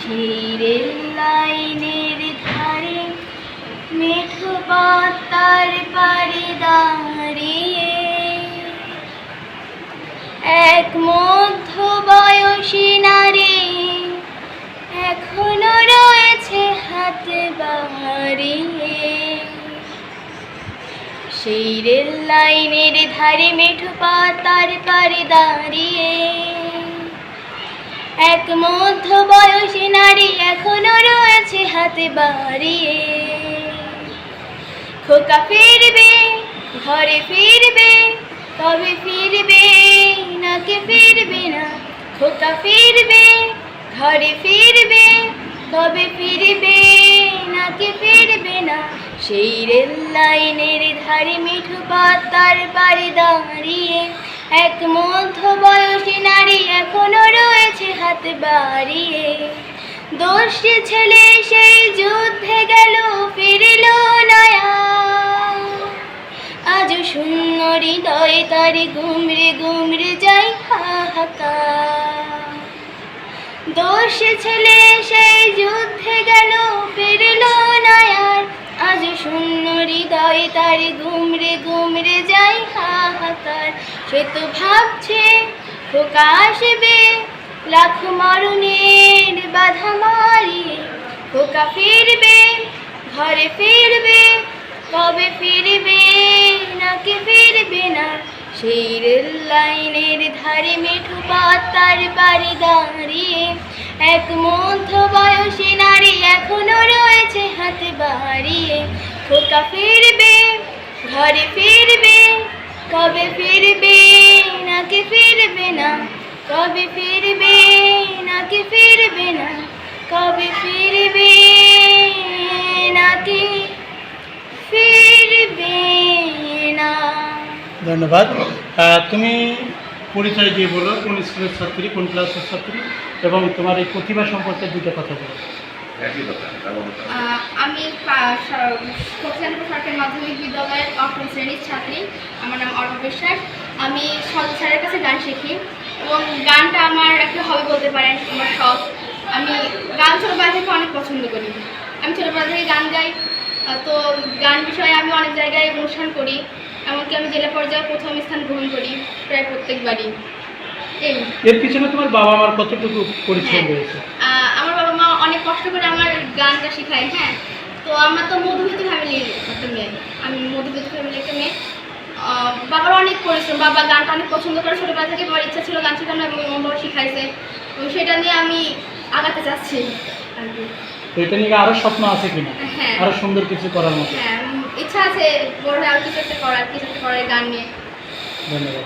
শিরের লাইনের ধারে দাঁড়িয়ে এক মধ্য বয়সী নারী এখনও রয়েছে হাতে বাড়িয়ে। সেই রেল লাইনের ধারে মেঠো পাতার পারে দাঁড়িয়ে। এক মধ্য বয়সী নারী এখনও রয়েছে হাতে বাড়িয়ে। খোকা ফিরবে, ঘরে ফিরবে তবে ফিরবে, নাকি ফিরবে না। খোকা ফিরবে, ঘরে ফিরবে তবে ফিরবে? নাকি ফিরবে না। সেই রেল লাইনের ধারে মিঠু পাতার বাড়ি দাঁড়িয়ে, এক মধ্য বয়সী নারী এখনও রয়েছে হাতে বাড়িয়ে। দোষী ছেলে সেই যুদ্ধে গেল, ফিরিল আজ শূন্য হৃদয়, তার গুমরে গুমরে যাই হাহাকার। দোষ ছেলে সেই যুদ্ধে গেল তার গুমরে গুমরে যাই হাহাকার। সে তো ভাবছে খোকা আসবে, লাখ মরণের বাধা মারিয়ে। খোকা ফিরবে, ঘরে ফিরবে, কবে ফিরবে, নাকি ফিরবে না? সেই রেল লাইনের ধারে মিঠু পাতার বাড়ি দাঁড়িয়ে। এক মধ্য বয়সী নারী এখনও রয়েছে হাতে বাড়িয়ে। খোকা ফিরবে ঘরে ফিরবে, কবে ফিরবে, নাকি ফিরবে না? কবে ফিরবে, নাকি ফিরবে না? কবে ফিরবে, নাকি ফিরবে না? ধন্যবাদ। তুমি পরিচয় দিয়ে বলো, কোন স্কুলের ছাত্রী, কোন ক্লাসের ছাত্রী, এবং তোমার এই প্রতিভা সম্পর্কে দুটো কথা বলো। আমি কক্সবাজার সরকারি মাধ্যমিক বিদ্যালয়ের অষ্টম শ্রেণির ছাত্রী। আমার নাম অর্ণব বিশ্বাস। আমি সজল স্যারের কাছে গান শিখি এবং গানটা আমার একটা হবি বলতে পারেন আমার শখ। আমি গান ছোটোবেলা থেকে অনেক পছন্দ করি। আমি ছোটোবেলা থেকে গান গাই। তো গান বিষয়ে আমি অনেক জায়গায় অনুষ্ঠান করি। এমনকি আমি জেলা পর্যায়ে প্রথম স্থান গ্রহণ করি প্রায় প্রত্যেকবারই। এই। এর পিছনে তোমার বাবা মার কতটুকু পরিচয় হ্যাঁ। রয়েছে? আমার অনেক কষ্ট করে আমার গানটা শেখায় হ্যাঁ? তো আমার তো মধুমিত ফ্যামিলির একটা মেয়ে। আমি মধুমিত ফ্যামিলির একটা মেয়ে। বাবার অনেক পরিশ্রম। বাবা গানটা অনেক পছন্দ করে। ছোটোবেলা থেকে আমার ইচ্ছা ছিল গান শেখানো এবং বাবা শিখাইছে। সেটা নিয়ে আমি আগাতে চাচ্ছি আর কি। এটা নিয়ে আরও স্বপ্ন আছে কিনা? হ্যাঁ। আরও সুন্দর কিছু করার মতো? হ্যাঁ ইচ্ছা আছে বড় আর কিছু একটা করার কিছু একটা করার গান নিয়ে। ধন্যবাদ।